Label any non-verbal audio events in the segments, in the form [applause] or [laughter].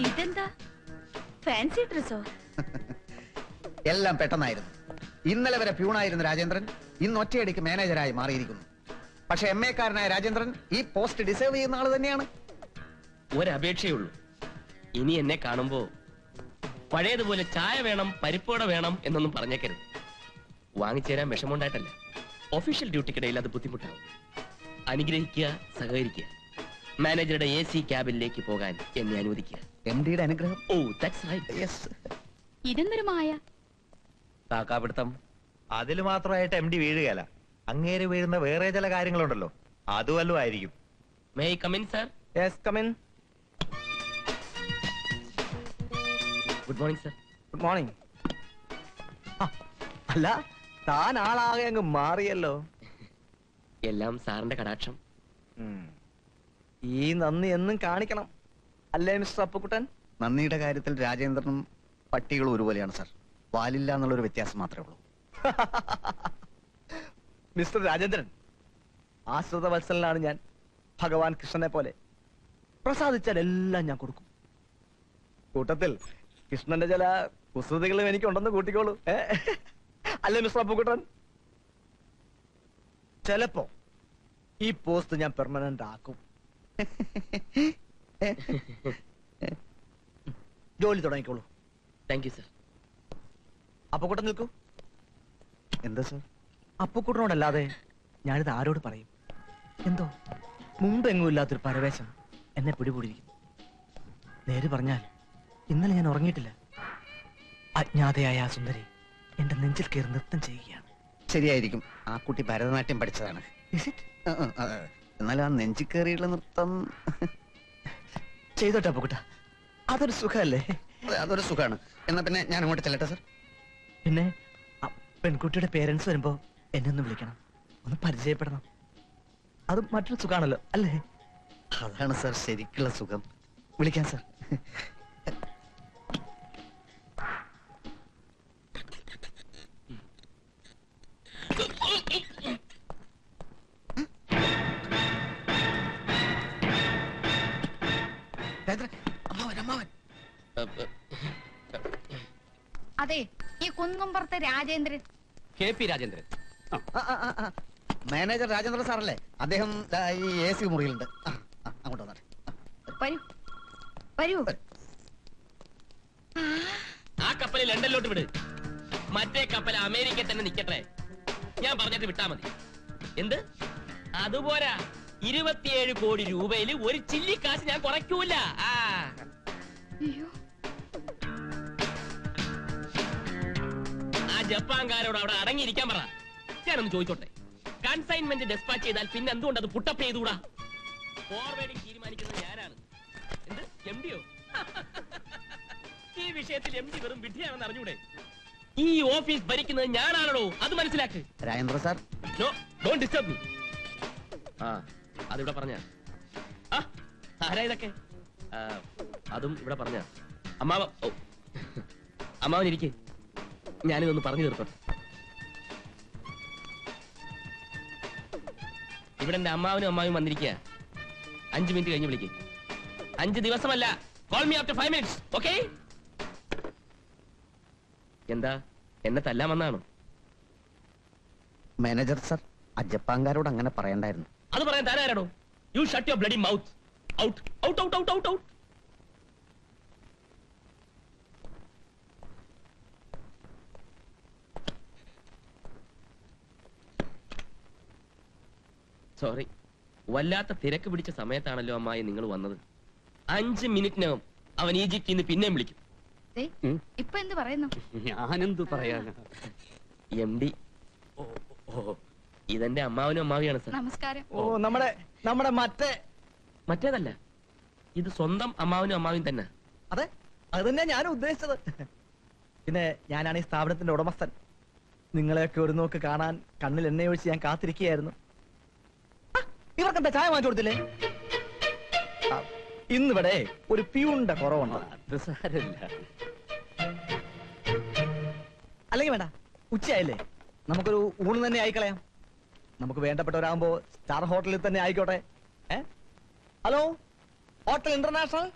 ഇതെന്താ? ഫാൻസി ഡ്രസ്സോ [laughs] എല്ലാം പെട്ടെന്നായിരുന്നു. ഇന്നലെ വരെ പ്യൂണായിരുന്ന രാജേന്ദ്രൻ ഇന്ന് ഒറ്റയടിക്ക് മാനേജരായി മാറിയിരിക്കുന്നു. പക്ഷെ എം എക്കാരനായ രാജേന്ദ്രൻ ഈ പോസ്റ്റ് ഡിസേർവ് ചെയ്യുന്ന ആൾ തന്നെയാണ്. ഒരപേക്ഷയുള്ളൂ. ഇനി എന്നെ കാണുമ്പോ പഴയതുപോലെ ചായ വേണം പരിപ്പോട വേണം എന്നൊന്നും പറഞ്ഞേക്കരുത്. വാങ്ങിച്ചേരാൻ വിഷമമുണ്ടായിട്ടല്ല. ഒഫീഷ്യൽ ഡ്യൂട്ടിക്കിടയിൽ അത് ബുദ്ധിമുട്ടാവും. അനുഗ്രഹിക്കുക സഹകരിക്കുക. മാനേജറുടെ എ സി ക്യാബിനിലേക്ക് പോകാൻ എന്നെ അനുവദിക്കുക. എം ഡിയുടെ അനുഗ്രഹം. ഓ ദാറ്റ്സ് റൈറ്റ് യെസ് ഇതെന്തൊരു മായ താക്കാപിടുത്തം. അതിൽ മാത്രമായിട്ട് എം ഡി വീഴുകയല്ല. അങ്ങേര് വീഴുന്ന വേറെ ചില കാര്യങ്ങളുണ്ടല്ലോ. അതുവല്ലോ ആയിരിക്കും. May come in sir yes come in good morning sir good morning അല്ല താൻ ആളാകെ അങ്ങ് മാറിയല്ലോ. എല്ലാം സാറിന്റെ കടാക്ഷം. ഈ നന്ദി എന്നും കാണിക്കണം. അല്ലേ മിസ്റ്റർ അപ്പുക്കുട്ടൻ? നന്ദിയുടെ കാര്യത്തിൽ രാജേന്ദ്രനും പട്ടികളും ഒരുപോലെയാണ് സാർ. വാലില്ല എന്നുള്ളൊരു വ്യത്യാസം മാത്രമേ ഉള്ളൂ. [laughs] മിസ്റ്റർ രാജേന്ദ്രൻ ആശ്രിത വത്സലനാണ് ഞാൻ ഭഗവാൻ കൃഷ്ണനെ പോലെ. പ്രസാദിച്ചാൽ എല്ലാം ഞാൻ കൊടുക്കും. കൂട്ടത്തിൽ കൃഷ്ണന്റെ ചില കുസൃതികളും എനിക്കുണ്ടെന്ന് കൂട്ടിക്കോളൂ. ഏ? [laughs] അല്ലേ മിസ്റ്റർ അപ്പുക്കുട്ടൻ? ചിലപ്പോ ഈ പോസ്റ്റ് ഞാൻ പെർമനന്റ് ആക്കും. [laughs] ജോലി തുടങ്ങിക്കോളൂ. താങ്ക് യു സർ അപ്പക്കൂട്ടം നിൽക്കൂ. എന്താ സർ അപ്പക്കൂട്ടനോടല്ലാതെ ഞാനിത് ആരോട് പറയും? എന്തോ? മുമ്പെങ്ങും ഇല്ലാത്തൊരു പരവേശം എന്നെ പിടികൂടിയിരിക്കുന്നു. നേര് പറഞ്ഞാൽ ഇന്നലെ ഞാൻ ഉറങ്ങിയിട്ടില്ല. അജ്ഞാതയായ ആ സുന്ദരി എന്റെ നെഞ്ചിൽ കയറി നൃത്തം ചെയ്യുകയാണ്. ശരിയായിരിക്കും. ആ കുട്ടി ഭരതനാട്യം പഠിച്ചതാണ്. എന്നാൽ ആ നെഞ്ചി കയറിയുള്ള നൃത്തം. ചെയ്തോട്ടെ അപ്പുക്കുട്ട. അതൊരു സുഖമല്ലേ? അതൊരു സുഖാണ് എന്നാ പിന്നെ ഞാൻ അങ്ങോട്ട് ചെല്ലട്ടെ സാർ? പിന്നെ പെൺകുട്ടിയുടെ പേരൻസ് വരുമ്പോ എന്നെ ഒന്ന് വിളിക്കണം. ഒന്ന് പരിചയപ്പെടണം. അത് മറ്റൊരു സുഖാണല്ലോ അല്ലേ? അതാണ് സാർ ശരിക്കുള്ള സുഖം. വിളിക്കാം സാർ. അതെ ഈ കുന്നുംപുറത്തെ രാജേന്ദ്രൻ. K P Rajendran. ആ, ആ, ആ, ആ. മാനേജർ രാജേന്ദ്രൻ സാറല്ലേ? അദ്ദേഹം ഈ എ സി മുറിയിലുണ്ട്. അങ്ങോട്ട് വന്നാട്ടെ. വരൂ. വരൂ. ആ കപ്പൽ ലണ്ടനിലോട്ട് വിട്. മറ്റേ കപ്പൽ അമേരിക്ക തന്നെ നിക്കട്ടെ. ഞാൻ പറഞ്ഞിട്ട് വിട്ടാ മതി. എന്ത്? അതുപോരാ. ഇരുപത്തിയേഴ് കോടി രൂപയിൽ ഒരു ചില്ലി കാശ് ഞാൻ കുറയ്ക്കൂല. ആ. അയ്യോ. ആ ജപ്പാൻകാരോട് അവിടെ അടങ്ങിയിരിക്കാൻ പറ. ഞാനൊന്ന് ചോദിച്ചോട്ടെ. കൺസൈൻമെന്റ് ഡെസ്പാച്ച് ചെയ്താൽ പിന്നെ എന്തുകൊണ്ട് അത് പുട്ടപ്പ് ചെയ്തുകൂടാ? ഫോർവേഡിംഗ് തീരുമാനിക്കുന്നത് ഞാനാണ്. എന്ത്? എം ഡിയോ ഈ വിഷയത്തിൽ എം ഡി വെറും വിഡ്ഢിയാണെന്ന് അറിഞ്ഞൂടെ? ഈ ഓഫീസ് ഭരിക്കുന്നത് ഞാനാണോ അത് മനസ്സിലാക്ക്. Rajendra sir. Don't disturb me ആ. അതിവിടെ പറഞ്ഞ. ആരാ ഇതൊക്കെ? അതും ഇവിടെ പറഞ്ഞ. അമ്മാവ ഓ. അമ്മാവൻ ഇരിക്കേ. ഞാനിതൊന്ന് പറഞ്ഞു തീർത്തോട്ടെ ഇവിടെ എന്റെ അമ്മാവനും അമ്മാവും വന്നിരിക്കുക അഞ്ചു മിനിറ്റ് കഴിഞ്ഞ് വിളിക്കും. അഞ്ച് ദിവസമല്ല. Call me after five minutes okay എന്താ? എന്നെ തല്ലാൻ വന്നാണോ? മാനേജർ സർ അജപ്പാങ്കാരോട് അങ്ങനെ പറയണ്ടായിരുന്നു. അത് പറയാൻ താനാരാണോ you shut your bloody mouth out out out out out out sorry വല്ലാത്ത തിരക്ക് പിടിച്ച സമയത്താണല്ലോ അമ്മായി നിങ്ങൾ വന്നത്. അഞ്ച് മിനിറ്റിനകം അവൻ ഈജിപ്തിൽ നിന്ന് പിന്നെയും വിളിക്കും. ഇപ്പൊ എന്ത് പറയുന്നു? ഞാനെന്ത് പറയാനാ? M D. ഓ ഓ. ഇതെന്റെ അമ്മാവനും അമ്മാവിയാണ് സർ. നമസ്കാരം. ഓ നമ്മുടെ നമ്മുടെ മറ്റേ. മറ്റേതല്ല. ഇത് സ്വന്തം അമ്മാവനും അമ്മാവിയും തന്നെ. അതെ അത് തന്നെ ഞാൻ ഉദ്ദേശിച്ചത്. പിന്നെ ഞാനാണ് ഈ സ്ഥാപനത്തിന്റെ ഉടമസ്ഥൻ. നിങ്ങളെയൊക്കെ ഒരു നോക്ക് കാണാൻ കണ്ണിൽ എണ്ണ ഒഴിച്ച് ഞാൻ കാത്തിരിക്കുകയായിരുന്നു. ഇവർക്ക് ഇവർക്കെന്താ ചായ വാങ്ങിച്ചു കൊടുത്തില്ലേ? ഇന്നിവിടെ ഒരു പ്യൂണിന്റെ കുറവുണ്ട്. അത് സാരമില്ല. അല്ലെങ്കിൽ വേണ്ട ഉച്ചയായില്ലേ? നമുക്കൊരു ഊണ് തന്നെ ആയിക്കളയാം. നമുക്ക് വേണ്ടപ്പെട്ടവരാകുമ്പോ സ്റ്റാർ ഹോട്ടലിൽ തന്നെ ആയിക്കോട്ടെ. ഹലോ? ഹോട്ടൽ ഇന്റർനാഷണൽ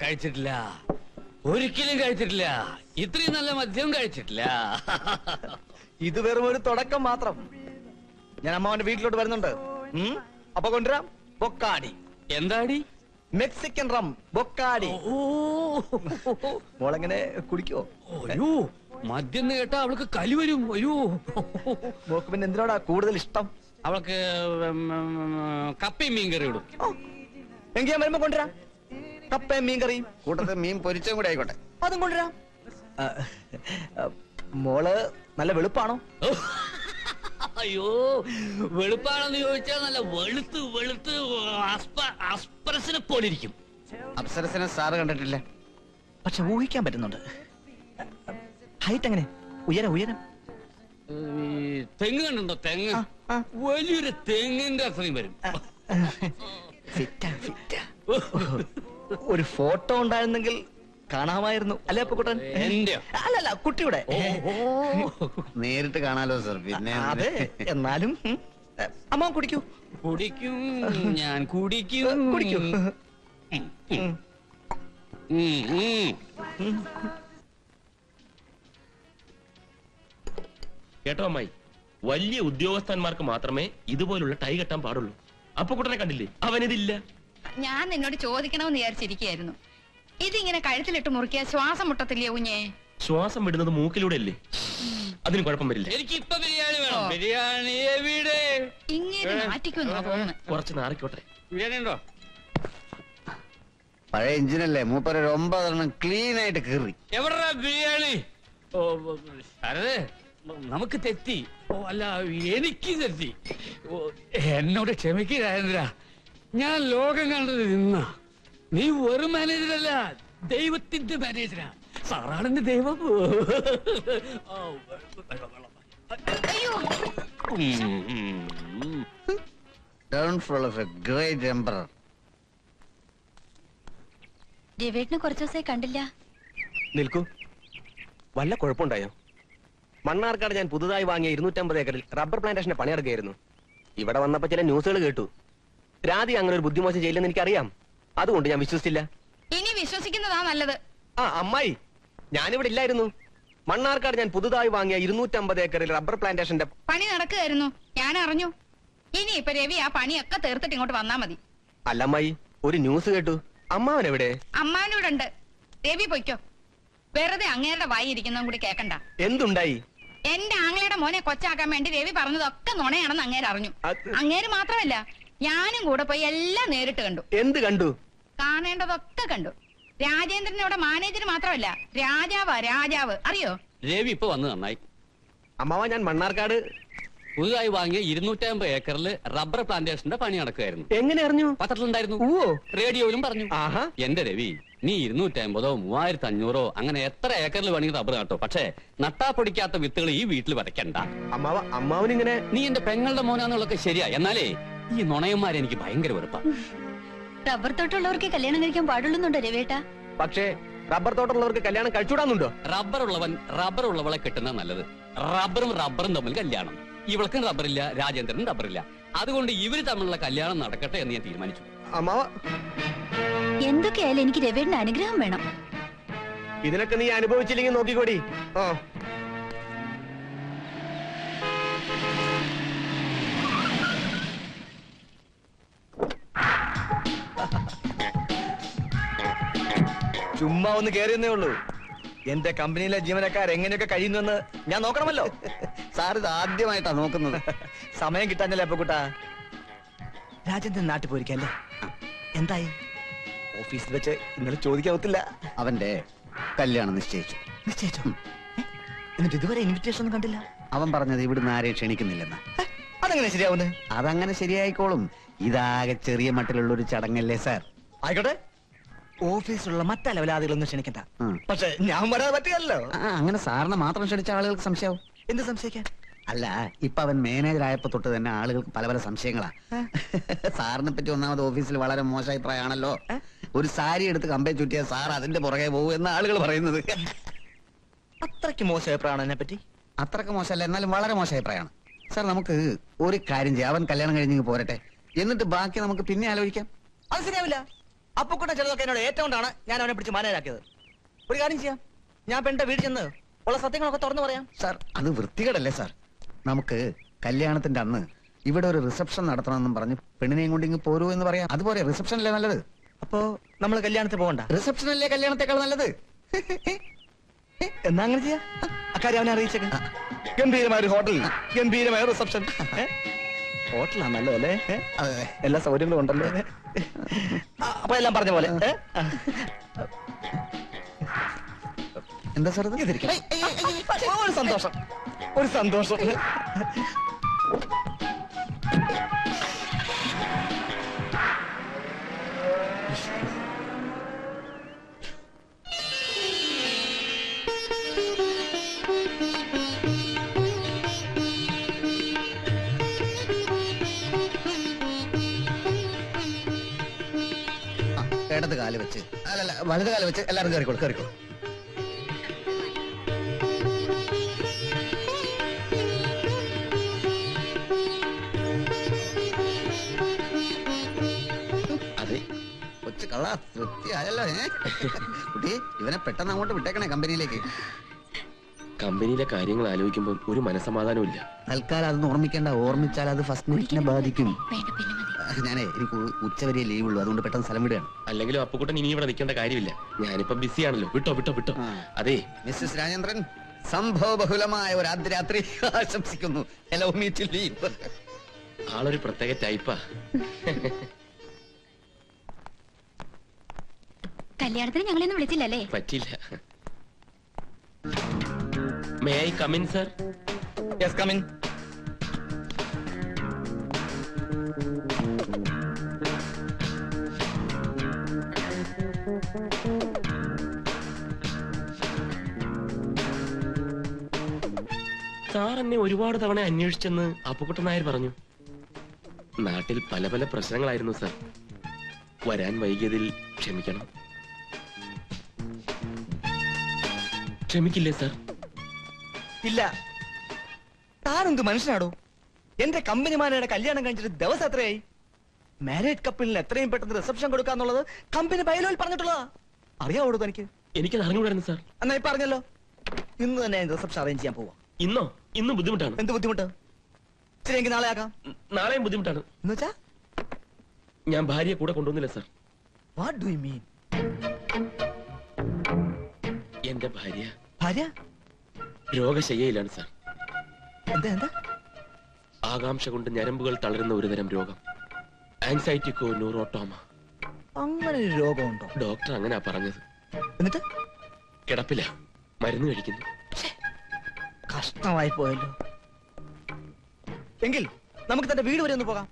കഴിച്ചിട്ടില്ല. ഒരിക്കലും കഴിച്ചിട്ടില്ല. ഇത്രയും നല്ല മദ്യം കഴിച്ചിട്ടില്ല. ഇത് വെറും ഒരു തുടക്കം മാത്രം. ഞാൻ അമ്മാവന്റെ വീട്ടിലോട്ട് വരുന്നുണ്ട്? അപ്പൊ കൊണ്ടുവരാം. പൊക്കാടി എന്താടി? Mexican rum Bacardi. മോളെങ്ങനെ കുടിക്കോ? അയ്യോ മദ്യം എന്ന് കേട്ടാ അവൾക്ക് കലി വരും. അയ്യോ. മോക്ക് പിന്നെ എന്തിനോടാ കൂടുതൽ ഇഷ്ടം? അവൾക്ക് കപ്പയും മീൻ കറി ഇടും എങ്കിയാ ഞാൻ വരുമ്പോ കൊണ്ടുവരാം. കപ്പയും മീൻ കറിയും കൂട്ടത്തിൽ മീൻ പൊരിച്ചും കൂടെ ആയിക്കോട്ടെ. അതും കൊണ്ടുവരാം. മോൾ നല്ല വെളുപ്പാണോ? അയ്യോ വെളുപ്പാണെന്ന് ചോദിച്ചാൽ നല്ല വെളുത്ത് വെളുത്ത് അസ്പ്രസിനെ അസ്പരസിനെ പോലെ ഇരിക്കും. അപ്സരസിനെ സാറ് കണ്ടിട്ടില്ല? പക്ഷെ ഊഹിക്കാൻ പറ്റുന്നുണ്ട്. ഹൈറ്റ് എങ്ങനെ? ഉയരം ഉയരം? ഈ തെങ്ങ് കണ്ടുണ്ടോ തെങ്ങ്. വലിയൊരു തെങ്ങിന്റെ അത്രയും വരും. ഫിറ്റാ ഫിറ്റാ ഒരു ഫോട്ടോ ഉണ്ടായിരുന്നെങ്കിൽ കാണാമായിരുന്നു. അല്ലേ അപ്പക്കുട്ടൻ? എന്റെയോ? അല്ലല്ല കുട്ടിയുടെ. നേരിട്ട് കാണാലോ സർ. പിന്നെ അതെ. എന്നാലും ഉം. അമ്മ കുടിക്കൂ. കുടിക്കും. ഞാൻ കുടിക്കും. കുടിക്കും. ഉം, ഉം, ഉം. ഉം, ഉം. കേട്ടോ അമ്മായി? വലിയ ഉദ്യോഗസ്ഥന്മാർക്ക് മാത്രമേ ഇതുപോലുള്ള ടൈ കെട്ടാൻ പാടുള്ളൂ. അപ്പൊ കുട്ടനെ കണ്ടില്ലേ? അവനിതില്ല. ഞാൻ നിന്നോട് ചോദിക്കണമെന്ന് വിചാരിച്ചിരിക്കുകയായിരുന്നു. ഇതിങ്ങനെ കഴുത്തിലിട്ട് മുറുക്കിയ ശ്വാസം മുട്ടത്തില്ലേ കുഞ്ഞേ ശ്വാസം വിടുന്നത് മൂക്കിലൂടെ അല്ലേ അതിന് കുഴപ്പം വരില്ല. എനിക്ക് ഇപ്പൊ ബിരിയാണി വേണം. ഓ. ബിരിയാണി എവിടെ? ഇങ്ങനെ നാറ്റിക്കുമെന്നാ തോന്നുന്നു. കുറച്ച് നാറിക്കോട്ടെ. ബിരിയാണി ഉണ്ടോ? പഴയ എഞ്ചിനല്ലേ മൂപ്പര് ഒരു ഒമ്പതെണ്ണം ക്ലീൻ ആയിട്ട് കീറി. എവിടാ ബിരിയാണി? ഓ നമുക്ക് തെറ്റി. ഓ അല്ല എനിക്ക് തെറ്റി. ഓ, എന്നോട് ക്ഷമിക്കുക രാജേന്ദ്ര. ഞാൻ ലോകം കണ്ടത് നിന്ന. നീ വെറും മാനേജറല്ല ദൈവത്തിന്റെ മാനേജരാ സാറാണെന്റെ ദൈവം. ഓ, വെള്ളം, വെള്ളം. അയ്യോ. ഉം, ഉം. Downfall of a great emperor രവേട്ടിനെ കുറച്ചു ദിവസമായി കണ്ടില്ല. നിൽക്കൂ. വല്ല കുഴപ്പമുണ്ടായോ? മണ്ണാർക്കാട് ഞാൻ പുതുതായി വാങ്ങിയ ഇരുന്നൂറ്റമ്പത് ഏക്കറിൽ റബ്ബർ പ്ലാന്റേഷന്റെ പണിയെടുക്കുകയായിരുന്നു. ഇവിടെ വന്നപ്പോ ചില ന്യൂസുകൾ കേട്ടു. രാതി അങ്ങനെ ഒരു ബുദ്ധിമോശം ചെയ്യില്ലെന്ന് എനിക്കറിയാം. അതുകൊണ്ട് ഞാൻ വിശ്വസിച്ചില്ല. ഇനി വിശ്വസിക്കുന്നതാ നല്ലത്. ആ അമ്മായി ഞാനിവിടെ ഇല്ലായിരുന്നു. മണ്ണാർക്കാട് ഞാൻ പുതുതായി വാങ്ങിയ ഇരുന്നൂറ്റമ്പത് ഏക്കറിൽ റബ്ബർ പ്ലാന്റേഷന്റെ പണി നടക്കുകയായിരുന്നു. ഞാൻ അറിഞ്ഞു. ഇനി ഇപ്പൊ രവി ആ പണിയൊക്കെ തീർത്തിട്ട് ഇങ്ങോട്ട് വന്നാ മതി. അല്ല അമ്മായി ഒരു ന്യൂസ് കേട്ടു. അമ്മാവൻ എവിടെ? അമ്മാവനോട് ഉണ്ട് രവി പൊയ്ക്കോ. വെറുതെ അങ്ങേരുടെ വായി ഇരിക്കുന്നതും കൂടി കേക്കണ്ട. എന്തുണ്ടായി? എന്റെ ആങ്ങളയുടെ മോനെ കൊച്ചാക്കാൻ വേണ്ടി രവി പറഞ്ഞതൊക്കെ നുണയാണെന്ന് അങ്ങേര് അറിഞ്ഞു അത് അങ്ങേര് മാത്രമല്ല ഞാനും കൂടെ പോയി എല്ലാം നേരിട്ട് കണ്ടു. എന്ത് കണ്ടു? കാണേണ്ടതൊക്കെ കണ്ടു. രാജേന്ദ്രനോടെ മാനേജർ മാത്രമല്ല രാജാവ രാജാവ്. അറിയോ? രവി ഇപ്പൊ വന്ന് നന്നായി. അമ്മാവ ഞാൻ മണ്ണാർക്കാട്. പുതുതായി വാങ്ങിയ ഇരുന്നൂറ്റമ്പത് ഏക്കറിൽ റബ്ബർ പ്ലാന്റേഷന്റെ പണി നടക്കുകയായിരുന്നു എങ്ങനെ അറിഞ്ഞു? പത്രത്തിലുണ്ടായിരുന്നു. ഓ റേഡിയോയിലും പറഞ്ഞു. ആഹാ. എന്റെ രവി നീ ഇരുന്നൂറ്റി അമ്പതോ മൂവായിരത്തി അഞ്ഞൂറോ അങ്ങനെ എത്ര ഏക്കറിൽ വേണമെങ്കിൽ റബ്ബർ നട്ടോ. പക്ഷേ നട്ടാ പൊടിക്കാത്ത വിത്തുകൾ ഈ വീട്ടിൽ വരയ്ക്കണ്ട. അമ്മാവ അമ്മാവനിങ്ങനെ നീ എന്റെ പെങ്ങളുടെ മോനാന്നുള്ളൊക്കെ ശരിയാ. എന്നാലേ ഈ നുണയന്മാരെ എനിക്ക് ഭയങ്കര വെറുപ്പാ. റബ്ബർ തൊട്ടുള്ളവർക്ക് കല്യാണം കഴിക്കാൻ പാടുള്ളുന്നുണ്ടോ രവേട്ട പക്ഷേ റബ്ബർ തോട്ടമുള്ളവർക്ക് കല്യാണം കഴിച്ചുവിടാന്നുണ്ടോ റബ്ബർ ഉള്ളവൻ റബ്ബർ ഉള്ളവളെ കിട്ടുന്നത് നല്ലത്. റബ്ബറും റബ്ബറും തമ്മിൽ കല്യാണം. ഇവൾക്കും റബ്ബറില്ല രാജേന്ദ്രനും റബ്ബറില്ല. അതുകൊണ്ട് ഇവർ തമ്മിലുള്ള കല്യാണം നടക്കട്ടെ എന്ന് ഞാൻ തീരുമാനിച്ചു. അമ്മാവ എന്തൊക്കെയായാലും എനിക്ക് രവേടിന്റെ അനുഗ്രഹം വേണം. ഇതിനൊക്കെ നീ അനുഭവിച്ചില്ലെങ്കിൽ നോക്കിക്കോടി. ആ. ചുമ്മാ ഒന്ന് കേറിയെന്നേ ഉള്ളൂ. എന്റെ കമ്പനിയിലെ ജീവനക്കാർ എങ്ങനെയൊക്കെ കഴിയുന്നുവെന്ന് ഞാൻ നോക്കണമല്ലോ. സാർ ഇത് ആദ്യമായിട്ടാ നോക്കുന്നത്. [laughs] സമയം കിട്ടാഞ്ഞല്ലേ അപ്പൊ കുട്ടാ? രാജേന്ദ്രൻ നാട്ടിൽ പോയിരിക്കല്ലേ? എന്തായി? ഓഫീസിൽ വെച്ച് ഇന്നലെ ചോദിക്കാവത്തില്ല. അവന്റെ കല്യാണം നിശ്ചയിച്ചു. നിശ്ചയിച്ചു? എന്നിട്ട് ഇതുവരെ ഇൻവിറ്റേഷൻ ഒന്നും കണ്ടില്ല? അവൻ പറഞ്ഞത് ഇവിടുന്ന് ആരെയും ക്ഷണിക്കുന്നില്ലെന്ന്. അതങ്ങനെ ശരിയാവുന്നേ? ശരിയാവുന്നത് അതങ്ങനെ ശരിയായിക്കോളും. ഇതാകെ ചെറിയ മട്ടിലുള്ള ഒരു ചടങ്ങല്ലേ സാർ. ആയിക്കോട്ടെ. ഓഫീസിലുള്ള മറ്റലവലാദികളൊന്നും ക്ഷണിക്കണ്ട. ഉം. പക്ഷെ ഞാൻ വരാതെ പറ്റിയല്ലോ. അങ്ങനെ സാറിനെ മാത്രം ക്ഷണിച്ച ആളുകൾക്ക് സംശയാവും എന്ത് സംശയിക്കാൻ? അല്ല ഇപ്പൊ അവൻ മാനേജർ ആയപ്പോ തൊട്ട് തന്നെ ആളുകൾക്ക് പല പല സംശയങ്ങളാ. സാറിനെ പറ്റി ഒന്നാമത് ഓഫീസിൽ വളരെ മോശ അഭിപ്രായമാണല്ലോ. ഒരു സാരി എടുത്ത് കമ്പേ ചുറ്റിയ സാർ അതിന്റെ പുറകെ പോകും എന്ന ആളുകൾ പറയുന്നത്. അത്രയ്ക്ക് മോശം അഭിപ്രായമാണ് എന്നെ പറ്റി? അത്രയ്ക്ക് മോശമല്ല എന്നാലും വളരെ മോശം അഭിപ്രായമാണ്. സാർ നമുക്ക് ഒരു കാര്യം ചെയ്യാം. അവൻ കല്യാണം കഴിഞ്ഞ് പോരട്ടെ. എന്നിട്ട് ബാക്കി നമുക്ക് പിന്നെ ആലോചിക്കാം. അത് ശരിയാവില്ല. അപ്പുക്കുട്ട ചിലതൊക്കെ എന്നോട് ഏറ്റുകൊണ്ടാണ് ഞാൻ അവനെ പിടിച്ച് മാനേജാക്കിയത് ഒരു കാര്യം ചെയ്യാം. ഞാൻ പെണ്ണിന്റെ വീട് ചെന്ന് ഉള്ള സത്യങ്ങളൊക്കെ തുറന്നു പറയാം. സാർ അത് വൃത്തികേടല്ലേ സാർ? നമുക്ക് കല്യാണത്തിന്റെ അന്ന് ഇവിടെ ഒരു റിസപ്ഷൻ നടത്തണമെന്നും പറഞ്ഞ് പെണ്ണിനെയും കൊണ്ട് ഇങ്ങ് പോരൂ എന്ന് പറയാം. അതുപോലെ റിസപ്ഷൻ അല്ലേ നല്ലത്? അപ്പോ നമ്മൾ കല്യാണത്തിന് പോകണ്ട. റിസപ്ഷൻ അല്ലേ കല്യാണത്തെക്കാൾ നല്ലത്? എന്നാ അങ്ങനെ ചെയ്യാം. അക്കാര്യം അവനെ അറിയിച്ചേക്ക്. ഗംഭീരമായ ഒരു ഹോട്ടൽ ഗംഭീരമായ റിസപ്ഷൻ. ഹോട്ടലാ നല്ലതല്ലേ? അതെ എല്ലാ സൗകര്യങ്ങളും ഉണ്ടല്ലോ. അപ്പൊ എല്ലാം പറഞ്ഞ പോലെ. എന്താ സാർ ഒരു സന്തോഷം. ഒരു സന്തോഷം. ആ, ഇടത് കാൽ വെച്ച്. അല്ലല്ല വലത് കാൽ വെച്ച് എല്ലാവരും കയറിക്കോളൂ കയറിക്കോളൂ അതെ കൊച്ചു കള്ള വൃത്തിയായല്ലോ ഏ? കുട്ടി ഇവനെ പെട്ടെന്ന് അങ്ങോട്ട് വിട്ടേക്കണേ കമ്പനിയിലേക്ക്. കമ്പനിയിലെ കാര്യങ്ങൾ ആലോചിക്കുമ്പോൾ ഒരു മനസമാധാനവും ഇല്ല. തൽക്കാലം അതൊന്നും ഓർമ്മിക്കേണ്ട. ഓർമ്മിച്ചാൽ അത് ഫസ്റ്റ് നൈറ്റിനെ ബാധിക്കും. വേണ്ട പിന്നെ മതി. ആ, ഞാനേ എനിക്ക് ഉച്ചവരെ ലീവ് ഉള്ളൂ. അതുകൊണ്ട് പെട്ടെന്ന് സ്ഥലം വിടുകയാണ്. അല്ലെങ്കിലും അപ്പുക്കുട്ടൻ ഇനി ഇവിടെ നിൽക്കേണ്ട കാര്യമില്ല. ഞാനിപ്പോ ബിസിയാണല്ലോ വിട്ടോ വിട്ടോ വിട്ടോ. ആ. അതെ. മിസ്സസ് രാജേന്ദ്രൻ സംഭവ ബഹുലമായ ഒരു അർദ്ധരാത്രി ആശംസിക്കുന്നു. ഹലോ മീ ടു ലീവ് ആളൊരു പ്രത്യേക ടൈപ്പാ കല്യാണത്തിന് ഞങ്ങളെയൊന്നും വിളിച്ചില്ലല്ലേ? പറ്റില്ല may I come in sir yes come in sir എന്നെ ഒരുപാട് തവണ അന്വേഷിച്ചെന്ന് അപ്പുക്കുട്ടൻ നായർ പറഞ്ഞു. നാട്ടിൽ പല പല പ്രശ്നങ്ങളായിരുന്നു സർ. വരാൻ വൈകിയതിൽ ക്ഷമിക്കണം. ക്ഷമിക്കില്ലേ സാർ? ഇല്ല. താനെന്ത് മനുഷ്യനാടോ? എന്റെ കമ്പനിമാരുടെ കല്യാണം കഴിച്ചിട്ട് ദിവസം എത്രയായി? മാരേജ് കപ്പിളിന് എത്രയും പെട്ടെന്ന് റിസപ്ഷൻ കൊടുക്കാന്നുള്ളത് കമ്പനി ബയലോയിൽ പറഞ്ഞിട്ടുള്ളതാ. അറിയാവോടോ തനിക്ക്? എനിക്കത് അറിഞ്ഞുകൂടായിരുന്നു സാർ. എന്നാ ഇപ്പൊ പറഞ്ഞല്ലോ ഇന്ന് തന്നെ റിസപ്ഷൻ അറേഞ്ച് ചെയ്യാൻ പോവാ. ഇന്നോ? ഇന്നും ബുദ്ധിമുട്ടാണ്. എന്ത് ബുദ്ധിമുട്ട്? നാളെ ആക്കാം നാളെയും ബുദ്ധിമുട്ടാണ്. ഞാൻ ഭാര്യയെ കൂടെ കൊണ്ടുവന്നില്ല sir. What do you mean എന്റെ ഭാര്യ ഭാര്യ? രോഗശയ്യയിലാണ് സാർ. എന്താ എന്താ? ആകാംക്ഷ കൊണ്ട് ഞരമ്പുകൾ തളരുന്ന ഒരുതരം രോഗം. ആൻസൈറ്റിക്കോ ന്യൂറോട്ടോമ അങ്ങനെ ഒരു രോഗമുണ്ടോ? ഡോക്ടർ അങ്ങനെയാ പറഞ്ഞത്. എന്നിട്ട്? കിടപ്പില്ല മരുന്ന് കഴിക്കുന്നു. കഷ്ടമായി പോയല്ലോ. എങ്കിൽ നമുക്ക് തന്റെ വീട് വരെ ഒന്ന് പോകാം.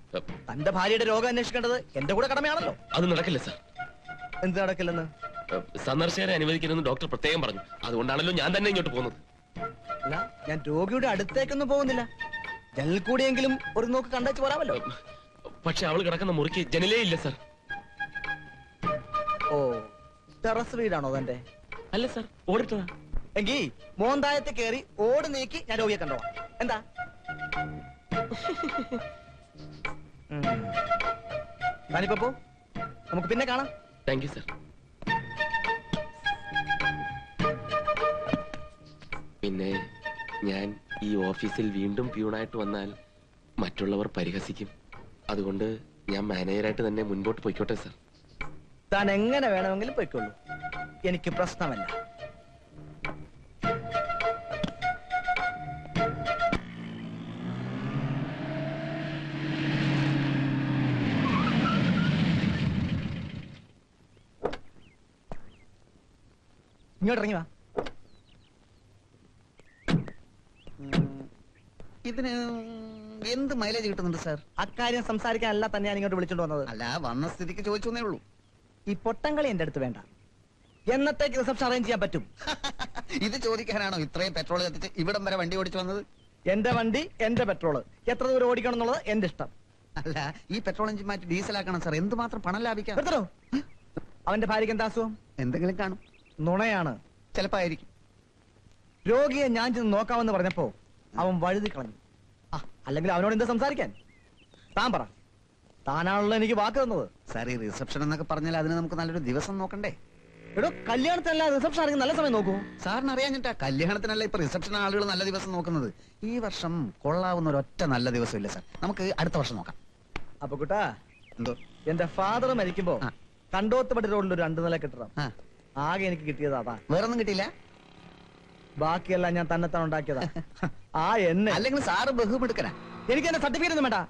തന്റെ ഭാര്യയുടെ രോഗം അന്വേഷിക്കേണ്ടത് എന്റെ കൂടെ കടമയാണല്ലോ. അത് നടക്കില്ല സാർ. എന്ത് നടക്കില്ലെന്ന്? സന്ദർശകരെ അനുവദിക്കണമെന്ന് ഡോക്ടർ പ്രത്യേകം പറഞ്ഞു. അതുകൊണ്ടാണല്ലോ ഞാൻ തന്നെ ഇങ്ങോട്ട് പോകുന്നത്. അല്ല ഞാൻ രോഗിയുടെ അടുത്തേക്കൊന്നും പോകുന്നില്ല. ജനൽ കൂടിയെങ്കിലും ഒരു നോക്ക് കണ്ടേച്ച് പോരാമല്ലോ. പക്ഷെ അവൾ കിടക്കുന്ന മുറിക്ക് ജനലേ ഇല്ല സാർ. ഓ ടെറസ് വീടാണോ തന്റെ? അല്ല സാർ ഓടിട്ടതാ. എങ്കി മോന്തായത്തെ കേറി ഓട് നീക്കി ഞാൻ രോഗിയെ കണ്ടോ? എന്താ. താനിപ്പോ നമുക്ക് പിന്നെ കാണാം. താങ്ക് യു സർ പിന്നെ ഞാൻ ഈ ഓഫീസിൽ വീണ്ടും പ്യൂണായിട്ട് വന്നാൽ മറ്റുള്ളവർ പരിഹസിക്കും. അതുകൊണ്ട് ഞാൻ മാനേജറായിട്ട് തന്നെ മുൻപോട്ട് പോയിക്കോട്ടെ സർ താൻ എങ്ങനെ വേണമെങ്കിലും പോയിക്കോളൂ. എനിക്ക് പ്രശ്നമല്ല. ഇങ്ങോട്ട് ഇറങ്ങി വാ. ഇതിന് എന്ത് മൈലേജ് കിട്ടുന്നുണ്ട് സാർ അക്കാര്യം സംസാരിക്കാനല്ല തന്നെ ഞാൻ ഇങ്ങോട്ട് വിളിച്ചോണ്ട് വന്നത്. അല്ല വന്ന സ്ഥിതിക്ക് ചോദിച്ചേ ഉള്ളൂ. ഈ പൊട്ടങ്കളി എന്റെ അടുത്ത് വേണ്ട. എന്നത്തേക്ക് റിസപ്ഷൻ അറേഞ്ച് ചെയ്യാൻ പറ്റും? [laughs] ഇത് ചോദിക്കാനാണോ ഇത്രയും പെട്രോൾ കത്തിച്ച് ഇവിടം വരെ വണ്ടി ഓടിച്ചു വന്നത്? എന്റെ വണ്ടി എന്റെ പെട്രോൾ എത്ര ദൂരം ഓടിക്കണം എന്നുള്ളത് എന്റെ ഇഷ്ടം. അല്ല ഈ പെട്രോൾ എഞ്ചിൻ മാറ്റി ഡീസൽ ആക്കണം സാർ എന്തുമാത്രം പണം ലാഭിക്കാം? അവന്റെ ഭാര്യയ്ക്ക് എന്താ അസുഖം? എന്തെങ്കിലും കാണും. നുണയാണ്. ചിലപ്പോ ആയിരിക്കും രോഗിയെ ഞാൻ ചെന്ന് നോക്കാമെന്ന് പറഞ്ഞപ്പോ അവൻ വഴുതി കളഞ്ഞു. ആ അല്ലെങ്കിൽ അവനോട് എന്താ സംസാരിക്കാൻ? താൻ പറ. താനാണല്ലോ എനിക്ക് വാക്ക് തന്നത്. സാർ ഈ റിസപ്ഷൻ എന്നൊക്കെ പറഞ്ഞാൽ അതിന് നമുക്ക് നല്ലൊരു ദിവസം നോക്കണ്ടേ? എടോ കല്യാണത്തിനല്ല റിസപ്ഷൻ ആണെങ്കിൽ നല്ല സമയം നോക്കൂ. സാറിന് അറിയാഞ്ഞിട്ടാ കല്യാണത്തിനല്ല ഇപ്പൊ റിസപ്ഷൻ ആളുകൾ നല്ല ദിവസം നോക്കുന്നത്. ഈ വർഷം കൊള്ളാവുന്ന ഒരൊറ്റ നല്ല ദിവസം ഇല്ല സാർ. നമുക്ക് അടുത്ത വർഷം നോക്കാം. അപ്പൊ കുട്ടാ എന്തോ? എന്റെ ഫാദർ മരിക്കുമ്പോ. കണ്ടോത്തുപടി റോഡിൽ ഒരു രണ്ടു നില കെട്ടിടം. ആകെ എനിക്ക് കിട്ടിയതാ അതാ. വേറൊന്നും കിട്ടിയില്ല? ബാക്കിയെല്ലാം ഞാൻ തന്നെത്താൻ ഉണ്ടാക്കിയതാ. ആ എന്നെ. അല്ലെങ്കിൽ സാറ് ബഹുമെടുക്കനാ. എനിക്ക് എന്റെ സർട്ടിഫിക്കറ്റ് ഒന്നും വേണ്ട.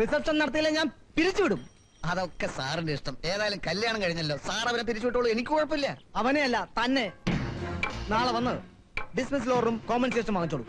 റിസപ്ഷൻ നടത്തിയില്ല ഞാൻ പിരിച്ചുവിടും. അതൊക്കെ സാറിന്റെ ഇഷ്ടം. ഏതായാലും കല്യാണം കഴിഞ്ഞല്ലോ. സാർ അവനെ പിരിച്ചുവിട്ടോളൂ. എനിക്ക് കുഴപ്പമില്ല. അവനെയല്ല തന്നെ. നാളെ വന്ന് ബിസിനസ് ലോറും കോമ്പൻസേഷൻ വാങ്ങിച്ചോളൂ.